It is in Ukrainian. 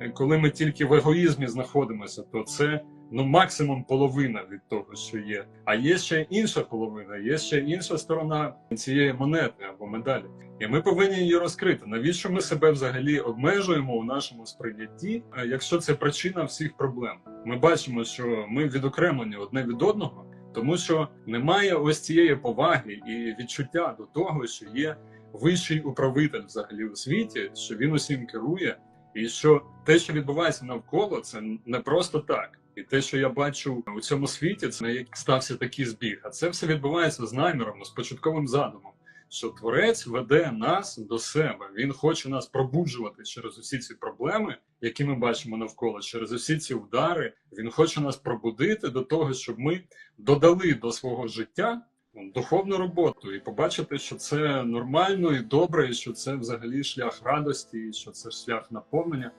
е, коли ми тільки в егоїзмі знаходимося, то це ну максимум половина від того, що є. А є ще інша половина, є ще інша сторона цієї монети або медалі. І ми повинні її розкрити. Навіщо ми себе взагалі обмежуємо у нашому сприйнятті, е, якщо це причина всіх проблем? Ми бачимо, що ми відокремлені одне від одного, тому що немає ось цієї поваги і відчуття до того, що є вищий управитель взагалі у світі, що він усім керує, і що те, що відбувається навколо, це не просто так. І те, що я бачу у цьому світі, це не як стався такий збіг. А це все відбувається з наміром, з початковим задумом. Що творець веде нас до себе. Він хоче нас пробуджувати через усі ці проблеми, які ми бачимо навколо, через усі ці удари. Він хоче нас пробудити до того, щоб ми додали до свого життя духовну роботу і побачити, що це нормально і добре, і що це взагалі шлях радості, і що це шлях наповнення.